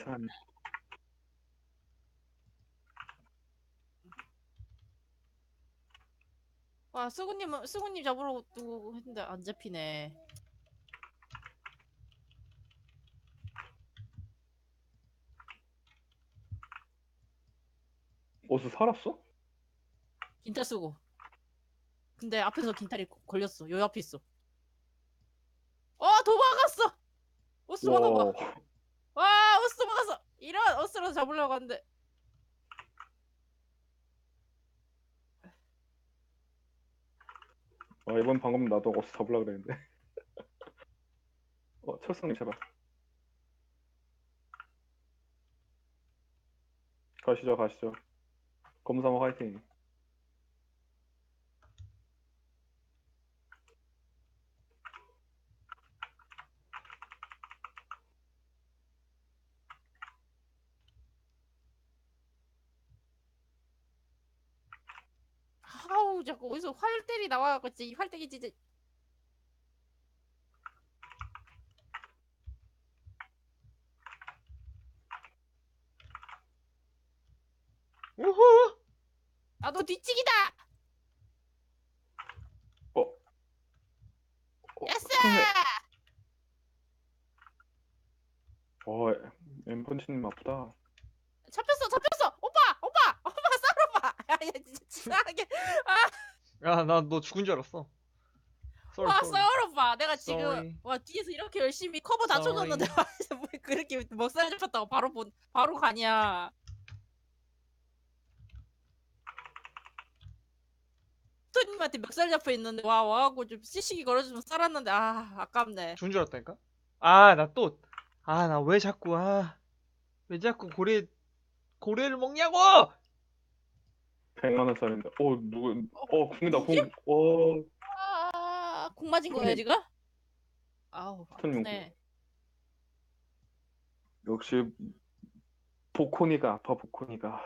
이상하네. 와 수구님 수구님 잡으러 두고 했는데 안 잡히네. 어서 살았어? 긴탈 쓰고. 근데 앞에서 긴탈이 거- 걸렸어. 요 앞에 있어. 어 도망갔어. 와, 오스 막았어. 오스라도 잡으려고 하는데. 아, 이번 방금 나도 어서 잡으려 그랬는데. 어, 철성님 제발. 가시죠, 가시죠. 검사모 화이팅. 아우 자꾸 어디서 활대리 나와갖고 진짜 이 활대기 진짜. 우후! 아너 뒤치기다. 어. 어. 큰일. 어, 엠펀치님 아프다. 잡혔어 잡혔어 오빠 오빠 오빠 싸워봐. 야 진짜 치사하게. 야, 나 너 죽은 줄 알았어. 썰, 와 썰. 싸워봐. 내가 지금 Sorry. 와 뒤에서 이렇게 열심히 커버 다 Sorry. 쳐줬는데 뭐 그렇게 먹살 잡혔다고 바로 본 바로 가냐. 토님한테 멱살 잡혀 있는데 와 와갖고 좀 시식이 걸어주면 살았는데 아 아깝네. 죽은 줄 알았다니까? 아, 나 또, 아, 나 왜 자꾸, 아, 왜 자꾸 고래, 고래를 먹냐고! 100만 원짜리인데. 어, 누구? 어, 궁이다, 궁. 이게? 어, 아, 공 맞은 거야 토님. 지금? 아우 토님 아프네. 역시 보코니가 아파, 보코니가.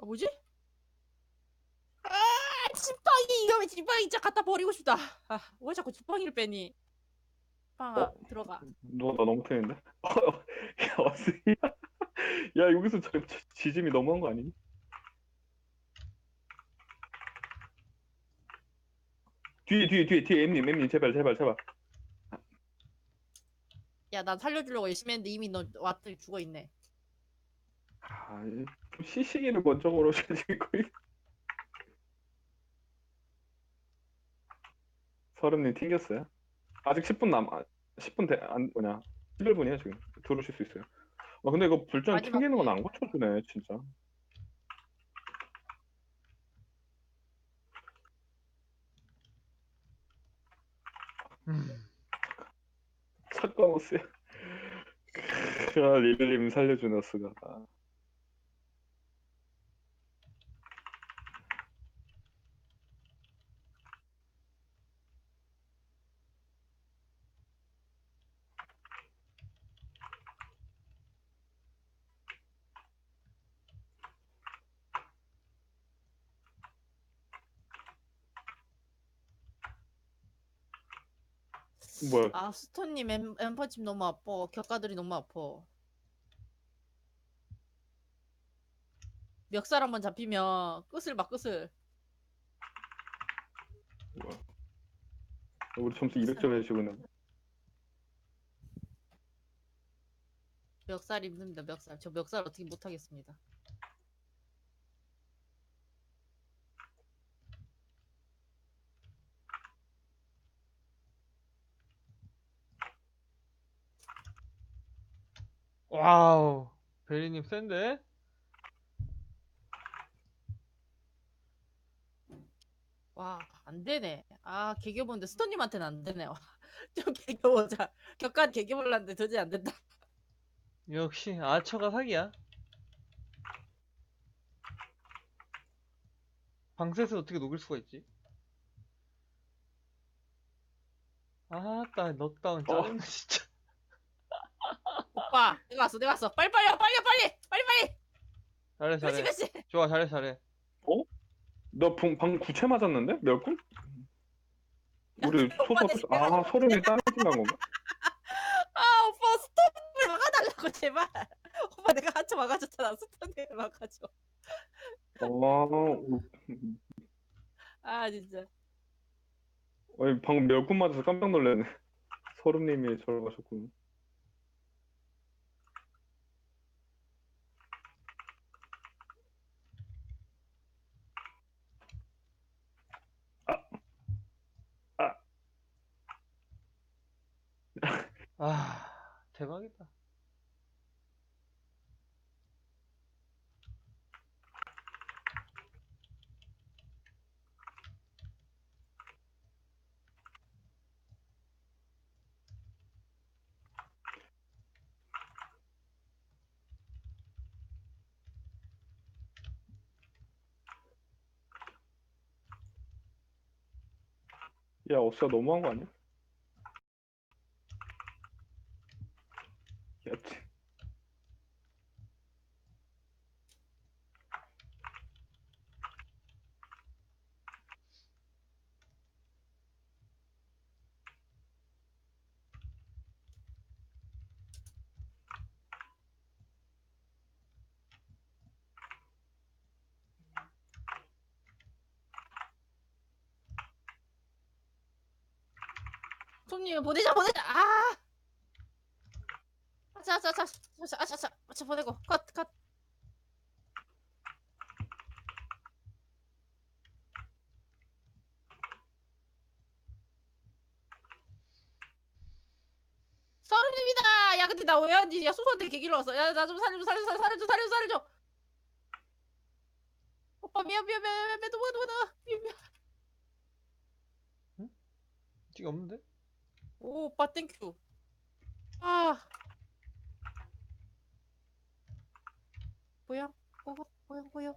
아 뭐지? 아 지팡이 이거 왜 지팡이 진짜 갖다 버리고 싶다. 아 왜 자꾸 지팡이를 빼니? 빵아 어? 들어가. 누가 나 너무 트는데? 야, 어스야. 야, 여기서 저, 저 지짐이 너무한 거 아니니? 뒤에, 뒤에, 뒤에, 뒤에, 엠님, 엠님, 제발, 제발, 제발. 야, 난 살려주려고 열심히 했는데 이미 너 왔더니 죽어 있네. 아, 이- 좀 시시기를 먼저 걸어줘야지, 거의. 서른님 튕겼어요? 아직 10분 남, 아, 10분 대, 안, 뭐냐. 11분이에요, 지금. 들어오실 수 있어요. 아, 근데 이거 불전 마지막 튕기는 건 안 고쳐주네, 진짜. 음. 없어요. 아, 리벨님 살려주는 수가. 아. 뭐야? 아, 스톤님 엠, 엠퍼칩 너무 아파. 격가들이 너무 아파. 멱살 한번 잡히면 끝을 막 끝을. 뭐야? 우리 점수 200점 해주고 있는. 멱살 힘듭니다. 멱살. 저 멱살 어떻게 못 하겠습니다. 와우. 베리님 센데? 와, 안 되네. 아, 개겨보는데 스톤님한테는 안 되네. 와, 좀 개겨보자. 격간 개겨볼랐는데 도저히 안 된다. 역시, 아처가 사기야. 방셋을 어떻게 녹일 수가 있지? 아따, 넉다운 짜증나, 진짜. 오빠 내가 왔어 내가 왔어 빨리 빨리 와, 빨리 와, 빨리 빨리 빨리 잘해 그렇지 잘해. 그렇지 좋아 잘해 잘해. 너 방, 방금 구체 맞았는데? 몇 군? 우리 집에 아 소름이 따라진 건가? 아 오빠 스톱을 막아달라고 제발 오빠 내가 한참 막아줬잖아 스톱을 막아줘 어, 아 진짜 아니, 방금 멸군 맞아서 깜짝 놀랐네. 소름님이 저를 가셨군. 아 대박이다. 야, 어스가 너무한 거 아니야? 야, 치. 손님 보내자 보내자. 아! 자자자자 자자자 자 보내고. 컷컷. 서른입니다. 야 근데 나왜 하지 야 수수한테 개길러 왔어. 야 나 좀 살려줘 살려줘 살려줘 살려줘 살려줘. 오빠 미안 미안 미안 미안 미안 도망가 도망가 미안 미안. 찍 없는데? 오 오빠 땡큐. 아. 뭐야 뭐, 뭐야 뭐야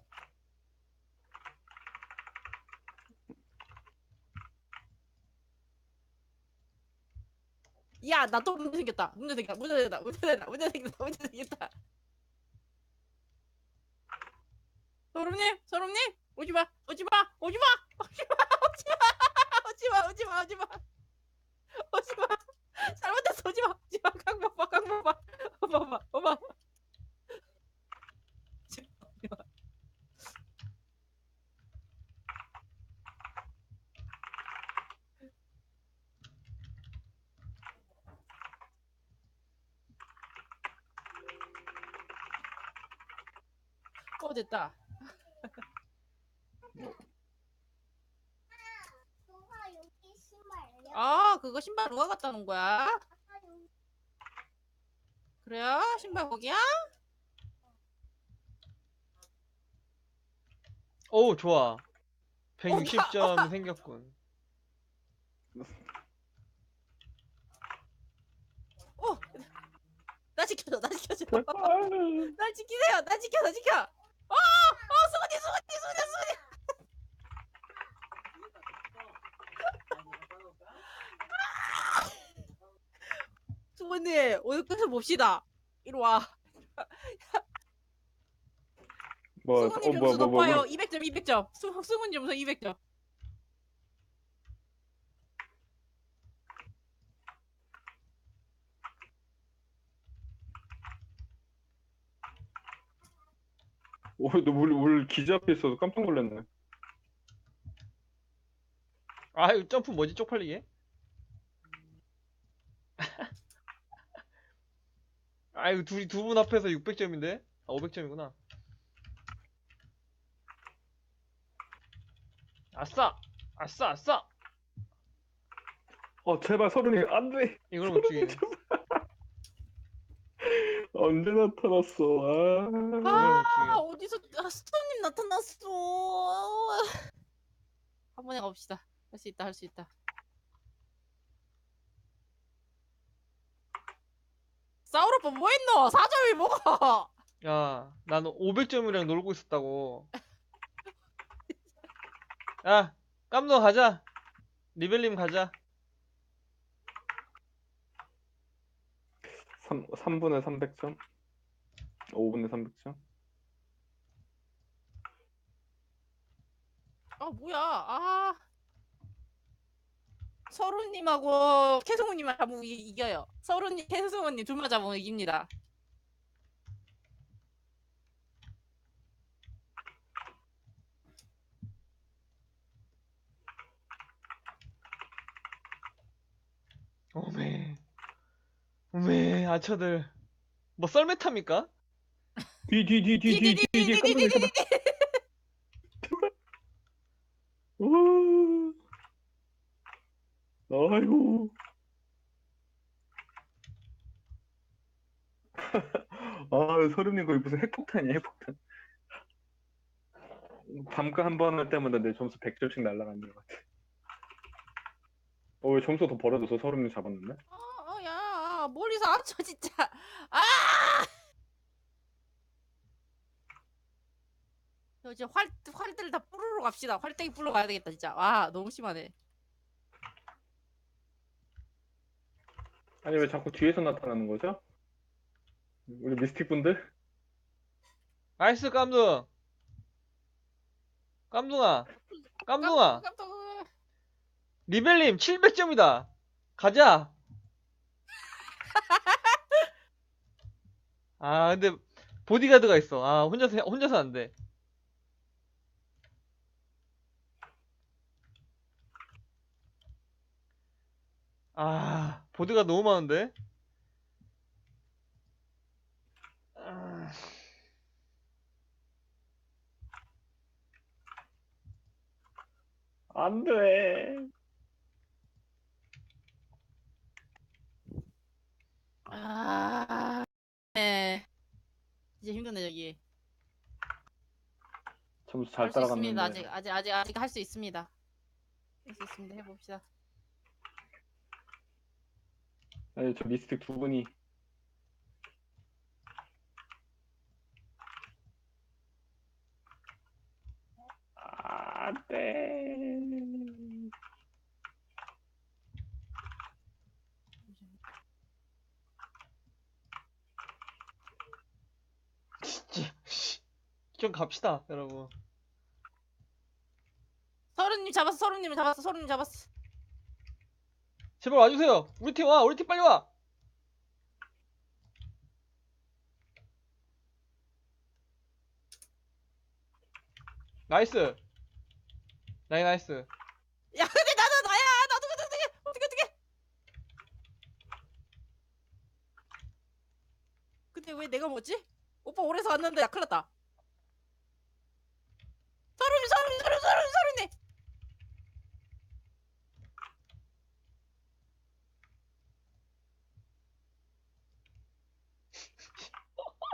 야 나 또 문제 생겼다. 문제 생겼다. 문제 생겼다. 문제 생겼다. 문제 생겼다. 문제 생겼다. 서름님? 서름님? 오지 마. 오지 마. 오지 마. 오지 마. 오지 마. 오지 마. 오지 마. 오지 마. 오지 마 잘못했어 오지 마 오지 마 강모 봐 강모 봐 엄마 봐 엄마 봐. 오지 마. 어 됐다 누가 여기 신발이야? 아 그거 신발 누가 갖다 놓은 거야? 그래요? 신발 거기야? 오 좋아. 160점 생겼군. 나 지켜줘 나 지켜줘. 아, 날 지키세요 나 지켜 나 지켜. 어 어 수근이 수근이 수근이 수근이 수근이 오늘 끝을 봅시다. 이리 와. 뭐, 수근이 어, 점수 뭐, 뭐, 뭐, 높아요. 뭐, 200점 200점. 수, 수근 점수 200점. 오, 너 우리, 우리 기자 앞에 있어서 깜짝 놀랐네. 아 이거 점프 뭐지? 쪽팔리게? 아 이거 둘이 두 분 앞에서 600점인데? 아 500점이구나. 아싸! 아싸 아싸! 어, 제발 서른이 안 돼. 이걸 못 죽이네. 언제 나타났어? 아. 아. 어디서 아, 스톤님 나타났어 한 번에 가봅시다 할 수 있다 할 수 있다 싸우러 뻔 뭐했노 사점이 뭐가 야, 나는 500점이랑 놀고 있었다고. 야, 깜노 가자. 리벨님 가자. 3, 3분에 300점 5분에 300점 아 뭐야 아 서른님하고 캐승우님만 잡으면 이- 이겨요 서른님 캐승우님 둘만 잡으면 이깁니다 오메. 오메, 아처들. 뭐 썰매 탑니까? 뒤뒤뒤뒤뒤뒤뒤 깜짝이야 제발 우 아이고. 아 서름님 거의 무슨 핵폭탄이야 핵폭탄. 밤가 한 번 할 때마다 내 점수 100점씩 날라가는 것 같아. 어 왜 점수 더 벌어져서 서름님 잡았는데? 어야 멀리서 아쳐 진짜. 아! 저 이제 활 활들 다 뿌르러 갑시다. 활땡이 뿌러 가야 되겠다 진짜. 와 너무 심하네 아니 왜 자꾸 뒤에서 나타나는 거죠? 우리 미스틱 분들? 나이스, 깜둥. 깜둥아. 깜둥아. 깜짝 리벨님 700점이다. 가자. 아, 근데 보디가드가 있어. 아, 혼자서 해- 혼자서 안 돼. 아, 보드가 너무 많은데? 아, 안 돼. 아, 네. 이제 힘드네 여기. 점수 잘 할수 있습니다. 따라갔는데. 아직 아직 아직 아직 할 수 있습니다. 할 수 있습니다. 해봅시다. 아니 저 미스틱 두 분이 안 돼. 진짜. 씨. 좀 갑시다, 여러분. 서른님 잡았어. 서른님 잡았어. 서른님 잡았어. 제발 와주세요. 우리 팀 와, 우리 팀 빨리 와. 나이스. 나이 나이스. 야 근데 나도 나야. 나도 어떻게 어떻게 어떻게? 근데 왜 내가 뭐지? 오빠 오래서 왔는데 야 큰일 났다. 서른님 서른님 서른님 서른님 서른님.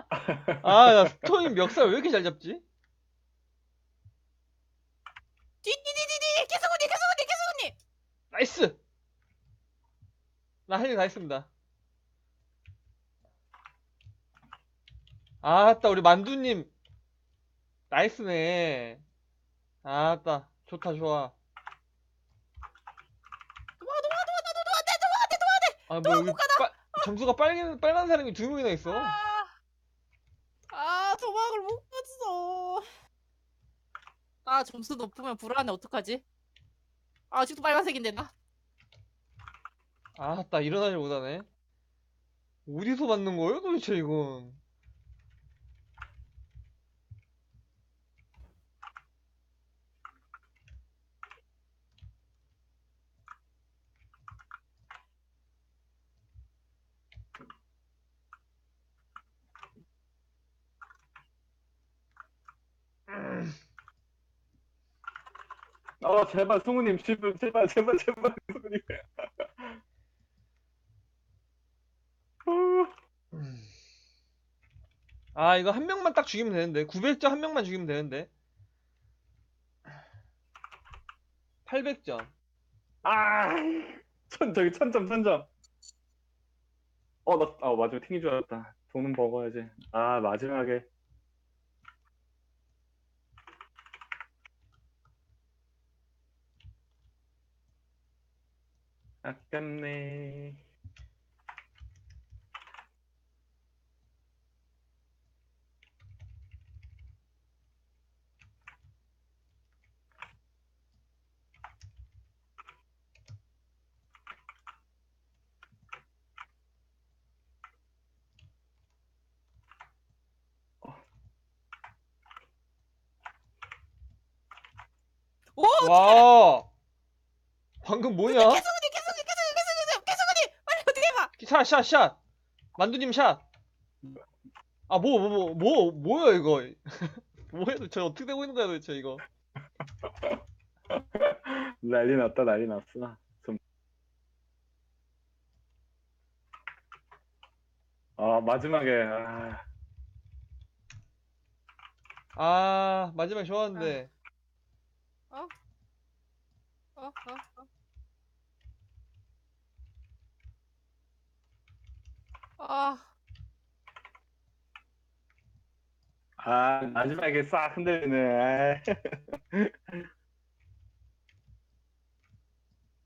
아, 나 스토인 멱살 왜 이렇게 잘 잡지? 뒤뒤뒤뒤뒤 계속은님 계속은님 계속은님. 나이스. 나 할 일 다 했습니다. 아따, 우리 만두님. 나이스네. 아따, 좋다, 좋아. 도와 도와 도와 나도 도와대 도와대 도와대. 아, 뭐, 여기 빨, 점수가 빨간, 빨간 사람이 두 명이나 있어. 아, 아 도망을 못 봤어. 아 점수 높으면 불안해 어떡하지? 아 아직도 빨간색인데 나. 아따, 일어나질 못하네. 어디서 받는 거예요, 도대체 이건? 아 제발 승우님 제발 제발 제발 제발 승우님. 아, 아, 이거 한 명만 딱 죽이면 되는데. 900점 한 명만 죽이면 되는데. 800점. 아, 천 저기 천점 천점. 어, 나, 아, 마지막 튕긴 줄 알았다. 돈은 먹어야지. 아, 마지막에. 아깝네. 어? 와 어? 방금 뭐냐? 샷, 샷, 샷. 만두님 샷. 아, 뭐, 뭐, 뭐, 뭐, 뭐야, 이거. 뭐야, 도대체 어떻게 되고 있는 거야, 도대체, 이거. 난리 났다 난리 났어. 좀. 아 마지막에 아, 아, 마지막 좋았는데. 어, 어, 어. 아, 아 마지막에 싹 흔들리네.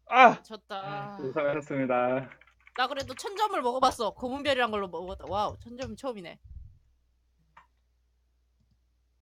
아! 졌다. 수고하셨습니다. 나 그래도 천 점을 먹어봤어. 검은별이란 걸로 먹었다. 와우, 천 점이 처음이네.